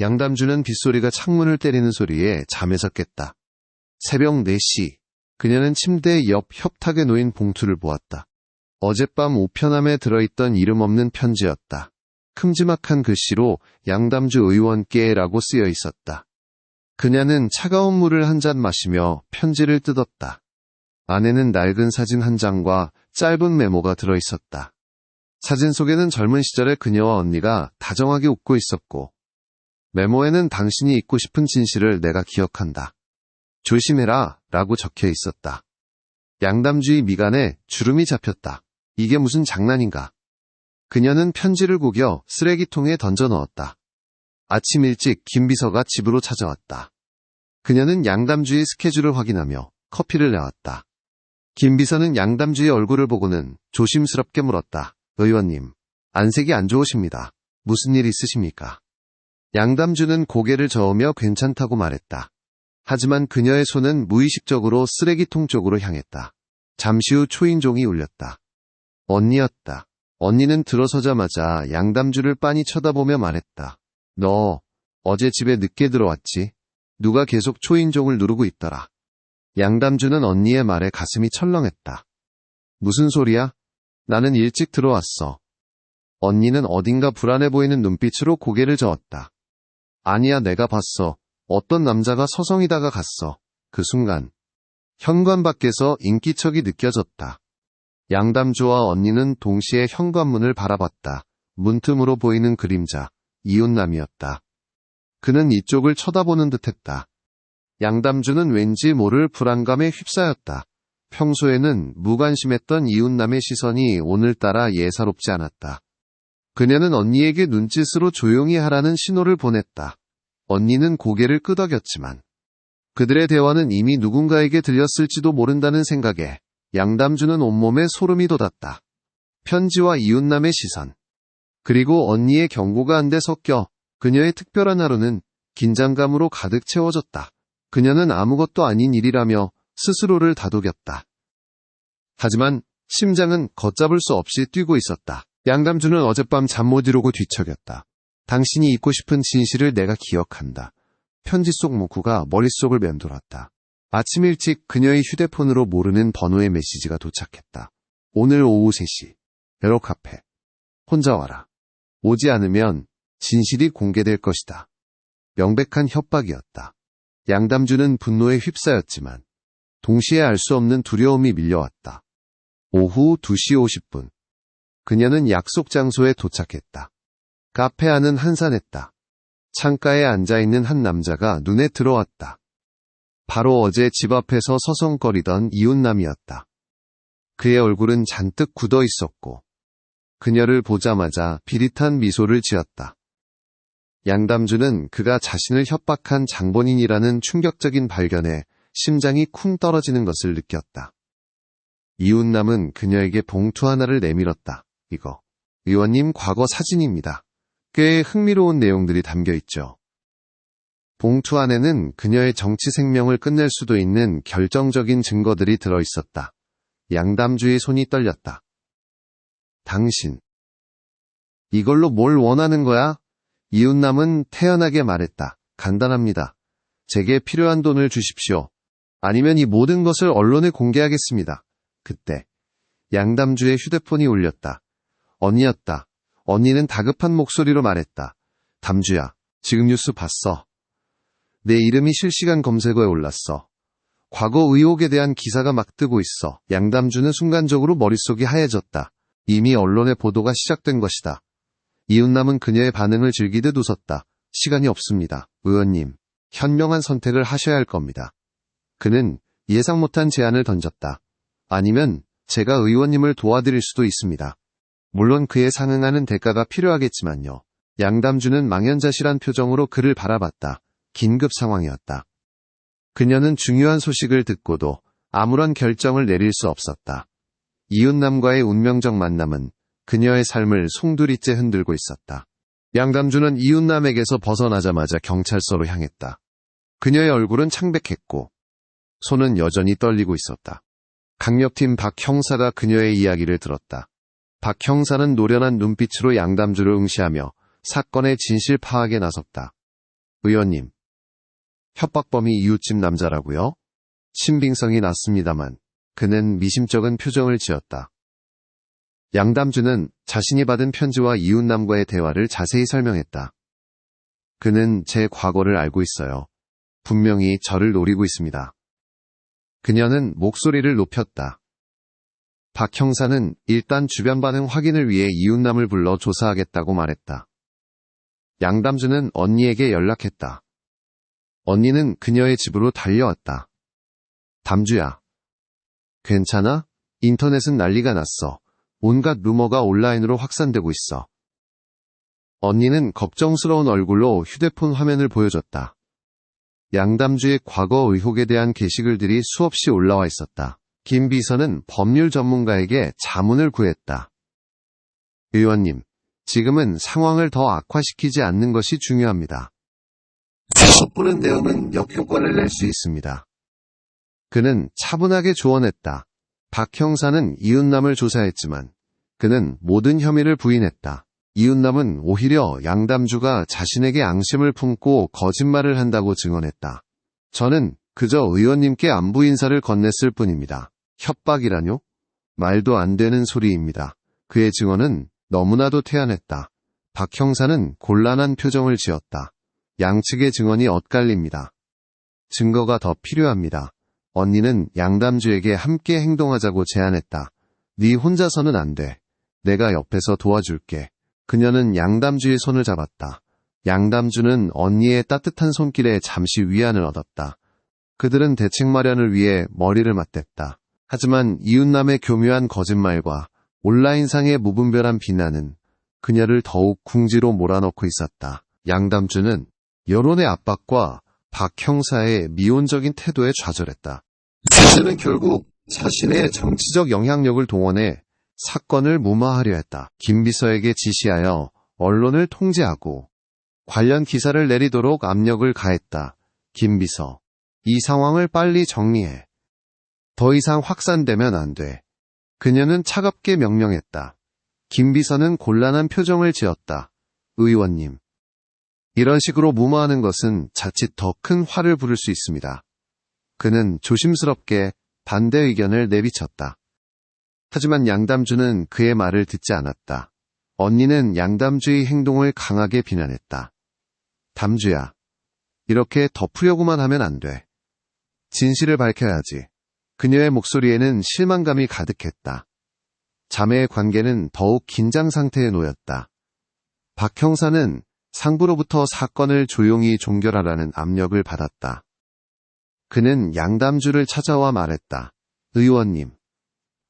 양담주는 빗소리가 창문을 때리는 소리에 잠에서 깼다. 새벽 4시, 그녀는 침대 옆 협탁에 놓인 봉투를 보았다. 어젯밤 우편함에 들어있던 이름 없는 편지였다. 큼지막한 글씨로 양담주 의원께라고 쓰여 있었다. 그녀는 차가운 물을 한 잔 마시며 편지를 뜯었다. 안에는 낡은 사진 한 장과 짧은 메모가 들어 있었다. 사진 속에는 젊은 시절의 그녀와 언니가 다정하게 웃고 있었고, 메모에는 당신이 잊고 싶은 진실을 내가 기억한다. 조심해라 라고 적혀 있었다. 양담주의 미간에 주름이 잡혔다. 이게 무슨 장난인가. 그녀는 편지를 구겨 쓰레기통에 던져 넣었다. 아침 일찍 김 비서가 집으로 찾아왔다. 그녀는 양담주의 스케줄을 확인하며 커피를 내왔다. 김 비서는 양담주의 얼굴을 보고는 조심스럽게 물었다. 의원님, 안색이 안 좋으십니다. 무슨 일 있으십니까? 양담주는 고개를 저으며 괜찮다고 말했다. 하지만 그녀의 손은 무의식적으로 쓰레기통 쪽으로 향했다. 잠시 후 초인종이 울렸다. 언니였다. 언니는 들어서자마자 양담주를 빤히 쳐다보며 말했다. 너 어제 집에 늦게 들어왔지? 누가 계속 초인종을 누르고 있더라. 양담주는 언니의 말에 가슴이 철렁했다. 무슨 소리야? 나는 일찍 들어왔어. 언니는 어딘가 불안해 보이는 눈빛으로 고개를 저었다. 아니야, 내가 봤어. 어떤 남자가 서성이다가 갔어. 그 순간. 현관 밖에서 인기척이 느껴졌다. 양담주와 언니는 동시에 현관문을 바라봤다. 문틈으로 보이는 그림자, 이웃남이었다. 그는 이쪽을 쳐다보는 듯 했다. 양담주는 왠지 모를 불안감에 휩싸였다. 평소에는 무관심했던 이웃남의 시선이 오늘따라 예사롭지 않았다. 그녀는 언니에게 눈짓으로 조용히 하라는 신호를 보냈다. 언니는 고개를 끄덕였지만 그들의 대화는 이미 누군가에게 들렸을지도 모른다는 생각에 양담주는 온몸에 소름이 돋았다. 편지와 이웃남의 시선. 그리고 언니의 경고가 한데 섞여 그녀의 특별한 하루는 긴장감으로 가득 채워졌다. 그녀는 아무것도 아닌 일이라며 스스로를 다독였다. 하지만 심장은 걷잡을 수 없이 뛰고 있었다. 양담주는 어젯밤 잠 못 이루고 뒤척였다. 당신이 잊고 싶은 진실을 내가 기억한다. 편지 속 문구가 머릿속을 맴돌았다. 아침 일찍 그녀의 휴대폰으로 모르는 번호의 메시지가 도착했다. 오늘 오후 3시. 에로카페. 혼자 와라. 오지 않으면 진실이 공개될 것이다. 명백한 협박이었다. 양담주는 분노에 휩싸였지만 동시에 알 수 없는 두려움이 밀려왔다. 오후 2시 50분. 그녀는 약속 장소에 도착했다. 카페 안은 한산했다. 창가에 앉아있는 한 남자가 눈에 들어왔다. 바로 어제 집 앞에서 서성거리던 이웃남이었다. 그의 얼굴은 잔뜩 굳어 있었고, 그녀를 보자마자 비릿한 미소를 지었다. 양담주는 그가 자신을 협박한 장본인이라는 충격적인 발견에 심장이 쿵 떨어지는 것을 느꼈다. 이웃남은 그녀에게 봉투 하나를 내밀었다. 이거. 의원님 과거 사진입니다. 꽤 흥미로운 내용들이 담겨 있죠. 봉투 안에는 그녀의 정치 생명을 끝낼 수도 있는 결정적인 증거들이 들어 있었다. 양담주의 손이 떨렸다. 당신. 이걸로 뭘 원하는 거야? 이웃남은 태연하게 말했다. 간단합니다. 제게 필요한 돈을 주십시오. 아니면 이 모든 것을 언론에 공개하겠습니다. 그때 양담주의 휴대폰이 울렸다. 언니였다. 언니는 다급한 목소리로 말했다. 담주야, 지금 뉴스 봤어. 내 이름이 실시간 검색어에 올랐어. 과거 의혹에 대한 기사가 막 뜨고 있어. 양담주는 순간적으로 머릿속이 하얘졌다. 이미 언론의 보도가 시작된 것이다. 이웃남은 그녀의 반응을 즐기듯 웃었다. 시간이 없습니다. 의원님, 현명한 선택을 하셔야 할 겁니다. 그는 예상 못한 제안을 던졌다. 아니면 제가 의원님을 도와드릴 수도 있습니다. 물론 그에 상응하는 대가가 필요하겠지만요. 양담주는 망연자실한 표정으로 그를 바라봤다. 긴급 상황이었다. 그녀는 중요한 소식을 듣고도 아무런 결정을 내릴 수 없었다. 이웃남과의 운명적 만남은 그녀의 삶을 송두리째 흔들고 있었다. 양담주는 이웃남에게서 벗어나자마자 경찰서로 향했다. 그녀의 얼굴은 창백했고 손은 여전히 떨리고 있었다. 강력팀 박 형사가 그녀의 이야기를 들었다. 박 형사는 노련한 눈빛으로 양담주를 응시하며 사건의 진실 파악에 나섰다. 의원님. 협박범이 이웃집 남자라고요? 신빙성이 났습니다만 그는 미심쩍은 표정을 지었다. 양담주는 자신이 받은 편지와 이웃남과의 대화를 자세히 설명했다. 그는 제 과거를 알고 있어요. 분명히 저를 노리고 있습니다. 그녀는 목소리를 높였다. 박 형사는 일단 주변 반응 확인을 위해 이웃남을 불러 조사하겠다고 말했다. 양담주는 언니에게 연락했다. 언니는 그녀의 집으로 달려왔다. 담주야. 괜찮아? 인터넷은 난리가 났어. 온갖 루머가 온라인으로 확산되고 있어. 언니는 걱정스러운 얼굴로 휴대폰 화면을 보여줬다. 양담주의 과거 의혹에 대한 게시글들이 수없이 올라와 있었다. 김 비서는 법률 전문가에게 자문을 구했다. 의원님, 지금은 상황을 더 악화시키지 않는 것이 중요합니다. 섣부른 대응은 역효과를 낼 수 있습니다. 그는 차분하게 조언했다. 박 형사는 이웃남을 조사했지만 그는 모든 혐의를 부인했다. 이웃남은 오히려 양담주가 자신에게 앙심을 품고 거짓말을 한다고 증언했다. 저는 그저 의원님께 안부 인사를 건넸을 뿐입니다. 협박이라뇨? 말도 안 되는 소리입니다. 그의 증언은 너무나도 태연했다. 박 형사는 곤란한 표정을 지었다. 양측의 증언이 엇갈립니다. 증거가 더 필요합니다. 언니는 양담주에게 함께 행동하자고 제안했다. 네 혼자서는 안 돼. 내가 옆에서 도와줄게. 그녀는 양담주의 손을 잡았다. 양담주는 언니의 따뜻한 손길에 잠시 위안을 얻었다. 그들은 대책 마련을 위해 머리를 맞댔다. 하지만 이웃남의 교묘한 거짓말과 온라인상의 무분별한 비난은 그녀를 더욱 궁지로 몰아넣고 있었다. 양담주는 여론의 압박과 박 형사의 미온적인 태도에 좌절했다. 그는 결국 자신의 정치적 영향력을 동원해 사건을 무마하려 했다. 김 비서에게 지시하여 언론을 통제하고 관련 기사를 내리도록 압력을 가했다. 김 비서, 이 상황을 빨리 정리해. 더 이상 확산되면 안 돼. 그녀는 차갑게 명령했다. 김 비서는 곤란한 표정을 지었다. 의원님. 이런 식으로 무마하는 것은 자칫 더 큰 화를 부를 수 있습니다. 그는 조심스럽게 반대 의견을 내비쳤다. 하지만 양담주는 그의 말을 듣지 않았다. 언니는 양담주의 행동을 강하게 비난했다. 담주야, 이렇게 덮으려고만 하면 안 돼. 진실을 밝혀야지. 그녀의 목소리에는 실망감이 가득했다. 자매의 관계는 더욱 긴장 상태에 놓였다. 박 형사는 상부로부터 사건을 조용히 종결하라는 압력을 받았다. 그는 양담주를 찾아와 말했다. 의원님,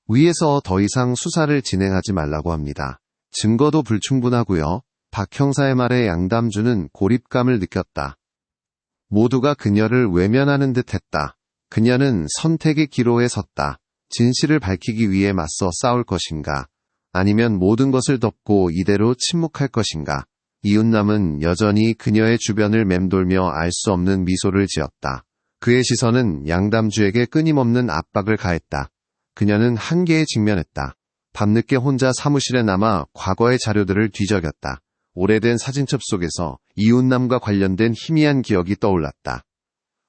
위에서 더 이상 수사를 진행하지 말라고 합니다. 증거도 불충분하고요. 박 형사의 말에 양담주는 고립감을 느꼈다. 모두가 그녀를 외면하는 듯 했다. 그녀는 선택의 기로에 섰다. 진실을 밝히기 위해 맞서 싸울 것인가? 아니면 모든 것을 덮고 이대로 침묵할 것인가? 이웃남은 여전히 그녀의 주변을 맴돌며 알 수 없는 미소를 지었다. 그의 시선은 양담주에게 끊임없는 압박을 가했다. 그녀는 한계에 직면했다. 밤늦게 혼자 사무실에 남아 과거의 자료들을 뒤적였다. 오래된 사진첩 속에서 이웃남과 관련된 희미한 기억이 떠올랐다.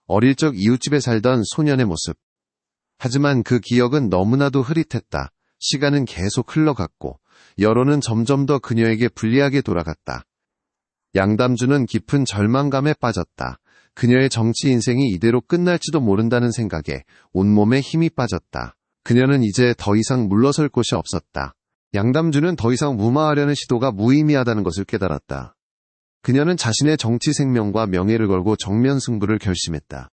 어릴 적 이웃집에 살던 소년의 모습. 하지만 그 기억은 너무나도 흐릿했다. 시간은 계속 흘러갔고 여론은 점점 더 그녀에게 불리하게 돌아갔다. 양담주는 깊은 절망감에 빠졌다. 그녀의 정치 인생이 이대로 끝날지도 모른다는 생각에 온몸에 힘이 빠졌다. 그녀는 이제 더 이상 물러설 곳이 없었다. 양담주는 더 이상 무마하려는 시도가 무의미하다는 것을 깨달았다. 그녀는 자신의 정치 생명과 명예를 걸고 정면 승부를 결심했다.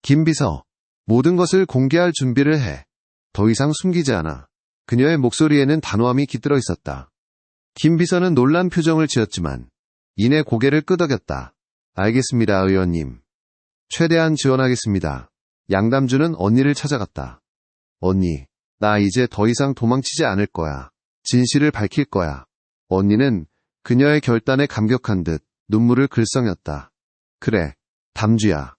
김 비서, 모든 것을 공개할 준비를 해. 더 이상 숨기지 않아. 그녀의 목소리에는 단호함이 깃들어 있었다. 김 비서는 놀란 표정을 지었지만 이내 고개를 끄덕였다. 알겠습니다, 의원님. 최대한 지원하겠습니다. 양담주는 언니를 찾아갔다. 언니, 나 이제 더 이상 도망치지 않을 거야. 진실을 밝힐 거야. 언니는 그녀의 결단에 감격한 듯 눈물을 글썽였다. 그래, 담주야.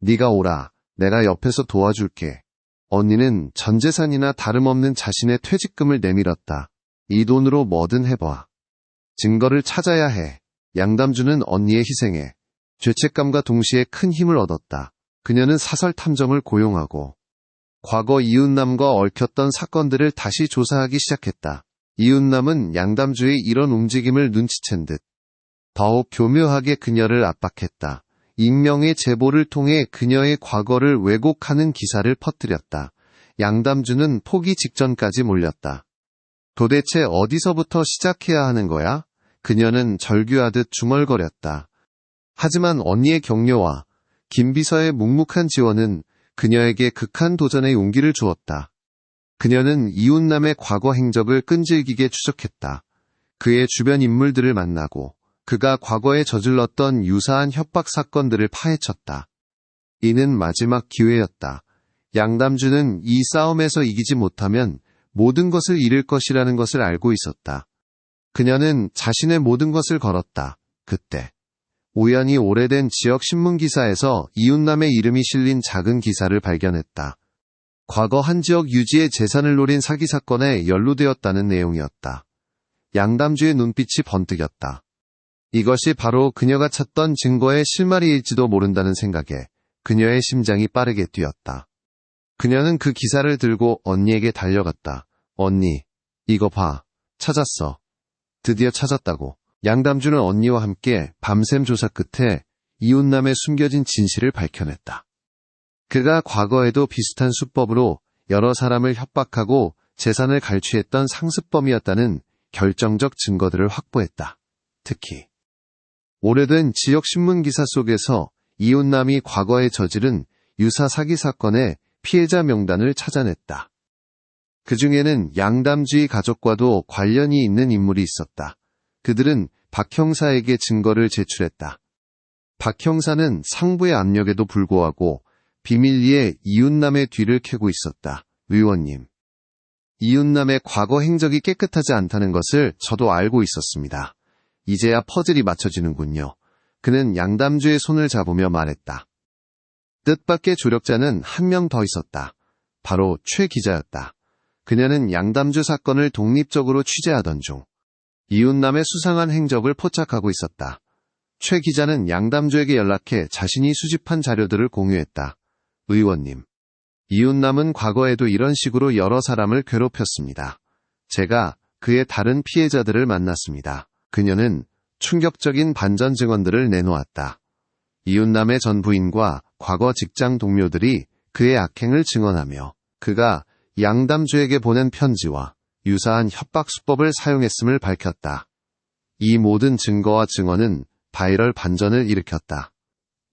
네가 오라. 내가 옆에서 도와줄게. 언니는 전 재산이나 다름없는 자신의 퇴직금을 내밀었다. 이 돈으로 뭐든 해봐. 증거를 찾아야 해. 양담주는 언니의 희생에 죄책감과 동시에 큰 힘을 얻었다. 그녀는 사설 탐정을 고용하고 과거 이웃남과 얽혔던 사건들을 다시 조사하기 시작했다. 이웃남은 양담주의 이런 움직임을 눈치챈 듯 더욱 교묘하게 그녀를 압박했다. 익명의 제보를 통해 그녀의 과거를 왜곡하는 기사를 퍼뜨렸다. 양담주는 포기 직전까지 몰렸다. 도대체 어디서부터 시작해야 하는 거야? 그녀는 절규하듯 중얼거렸다. 하지만 언니의 격려와 김 비서의 묵묵한 지원은 그녀에게 극한 도전의 용기를 주었다. 그녀는 이웃남의 과거 행적을 끈질기게 추적했다. 그의 주변 인물들을 만나고 그가 과거에 저질렀던 유사한 협박 사건들을 파헤쳤다. 이는 마지막 기회였다. 양담주는 이 싸움에서 이기지 못하면 모든 것을 잃을 것이라는 것을 알고 있었다. 그녀는 자신의 모든 것을 걸었다. 그때 우연히 오래된 지역 신문 기사에서 이웃남의 이름이 실린 작은 기사를 발견했다. 과거 한 지역 유지의 재산을 노린 사기 사건에 연루되었다는 내용이었다. 양담주의 눈빛이 번뜩였다. 이것이 바로 그녀가 찾던 증거의 실마리일지도 모른다는 생각에 그녀의 심장이 빠르게 뛰었다. 그녀는 그 기사를 들고 언니에게 달려갔다. 언니, 이거 봐. 찾았어. 드디어 찾았다고. 양담주는 언니와 함께 밤샘 조사 끝에 이웃남의 숨겨진 진실을 밝혀냈다. 그가 과거에도 비슷한 수법으로 여러 사람을 협박하고 재산을 갈취했던 상습범이었다는 결정적 증거들을 확보했다. 특히 오래된 지역 신문 기사 속에서 이웃남이 과거에 저지른 유사 사기 사건의 피해자 명단을 찾아냈다. 그 중에는 양담주의 가족과도 관련이 있는 인물이 있었다. 그들은 박 형사에게 증거를 제출했다. 박 형사는 상부의 압력에도 불구하고 비밀리에 이웃남의 뒤를 캐고 있었다. 의원님. 이웃남의 과거 행적이 깨끗하지 않다는 것을 저도 알고 있었습니다. 이제야 퍼즐이 맞춰지는군요. 그는 양담주의 손을 잡으며 말했다. 뜻밖의 조력자는 한 명 더 있었다. 바로 최 기자였다. 그녀는 양담주 사건을 독립적으로 취재하던 중 이웃남의 수상한 행적을 포착하고 있었다. 최 기자는 양담주에게 연락해 자신이 수집한 자료들을 공유했다. 의원님, 이웃남은 과거에도 이런 식으로 여러 사람을 괴롭혔습니다. 제가 그의 다른 피해자들을 만났습니다. 그녀는 충격적인 반전 증언들을 내놓았다. 이웃남의 전 부인과 과거 직장 동료들이 그의 악행을 증언하며 그가 양담주에게 보낸 편지와 유사한 협박 수법을 사용했음을 밝혔다. 이 모든 증거와 증언은 바이럴 반전을 일으켰다.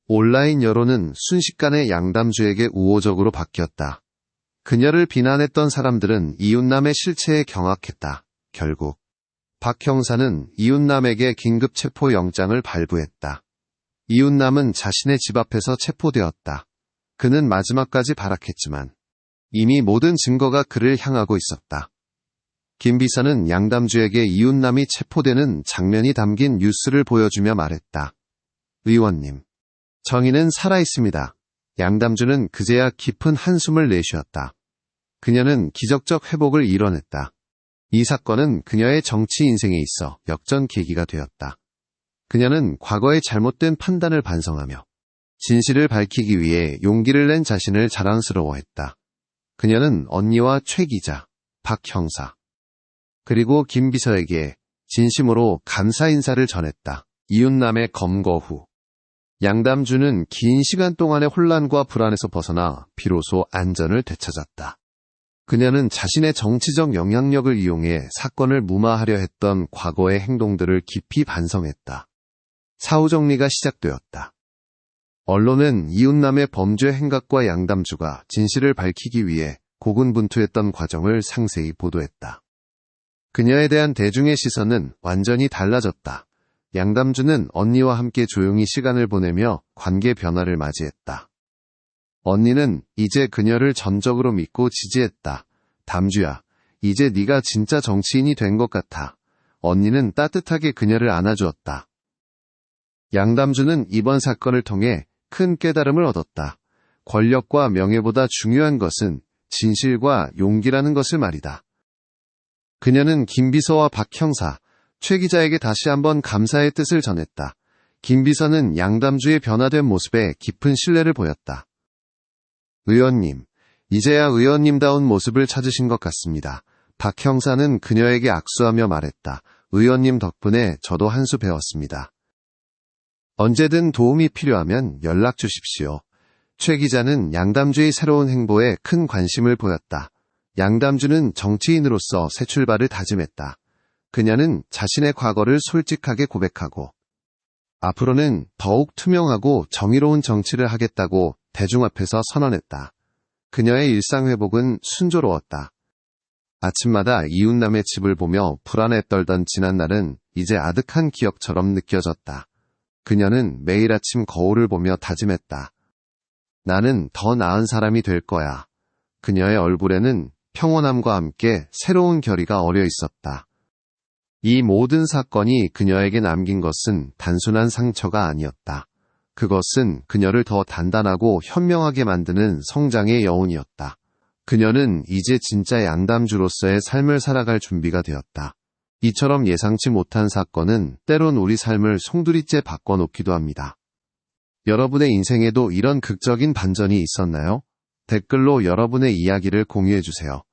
온라인 여론은 순식간에 양담주에게 우호적으로 바뀌었다. 그녀를 비난했던 사람들은 이웃남의 실체에 경악했다. 결국 박 형사는 이웃남에게 긴급 체포 영장을 발부했다. 이웃남은 자신의 집 앞에서 체포되었다. 그는 마지막까지 발악했지만 이미 모든 증거가 그를 향하고 있었다. 김 비서는 양담주에게 이웃남이 체포되는 장면이 담긴 뉴스를 보여주며 말했다. 의원님, 정의는 살아있습니다. 양담주는 그제야 깊은 한숨을 내쉬었다. 그녀는 기적적 회복을 이뤄냈다. 이 사건은 그녀의 정치 인생에 있어 역전 계기가 되었다. 그녀는 과거의 잘못된 판단을 반성하며 진실을 밝히기 위해 용기를 낸 자신을 자랑스러워했다. 그녀는 언니와 최 기자, 박 형사, 그리고 김 비서에게 진심으로 감사 인사를 전했다. 이웃남의 검거 후. 양담주는 긴 시간 동안의 혼란과 불안에서 벗어나 비로소 안전을 되찾았다. 그녀는 자신의 정치적 영향력을 이용해 사건을 무마하려 했던 과거의 행동들을 깊이 반성했다. 사후 정리가 시작되었다. 언론은 이웃남의 범죄 행각과 양담주가 진실을 밝히기 위해 고군분투했던 과정을 상세히 보도했다. 그녀에 대한 대중의 시선은 완전히 달라졌다. 양담주는 언니와 함께 조용히 시간을 보내며 관계 변화를 맞이했다. 언니는 이제 그녀를 전적으로 믿고 지지했다. 담주야, 이제 네가 진짜 정치인이 된 것 같아. 언니는 따뜻하게 그녀를 안아주었다. 양담주는 이번 사건을 통해 큰 깨달음을 얻었다. 권력과 명예보다 중요한 것은 진실과 용기라는 것을 말이다. 그녀는 김 비서와 박 형사, 최 기자에게 다시 한번 감사의 뜻을 전했다. 김 비서는 양담주의 변화된 모습에 깊은 신뢰를 보였다. 의원님, 이제야 의원님다운 모습을 찾으신 것 같습니다. 박 형사는 그녀에게 악수하며 말했다. 의원님 덕분에 저도 한 수 배웠습니다. 언제든 도움이 필요하면 연락 주십시오. 최 기자는 양담주의 새로운 행보에 큰 관심을 보였다. 양담주는 정치인으로서 새 출발을 다짐했다. 그녀는 자신의 과거를 솔직하게 고백하고 앞으로는 더욱 투명하고 정의로운 정치를 하겠다고 대중 앞에서 선언했다. 그녀의 일상 회복은 순조로웠다. 아침마다 이웃남의 집을 보며 불안에 떨던 지난날은 이제 아득한 기억처럼 느껴졌다. 그녀는 매일 아침 거울을 보며 다짐했다. 나는 더 나은 사람이 될 거야. 그녀의 얼굴에는 평온함과 함께 새로운 결의가 어려 있었다. 이 모든 사건이 그녀에게 남긴 것은 단순한 상처가 아니었다. 그것은 그녀를 더 단단하고 현명하게 만드는 성장의 여운이었다. 그녀는 이제 진짜 양담주로서의 삶을 살아갈 준비가 되었다. 이처럼 예상치 못한 사건은 때론 우리 삶을 송두리째 바꿔놓기도 합니다. 여러분의 인생에도 이런 극적인 반전이 있었나요? 댓글로 여러분의 이야기를 공유해주세요.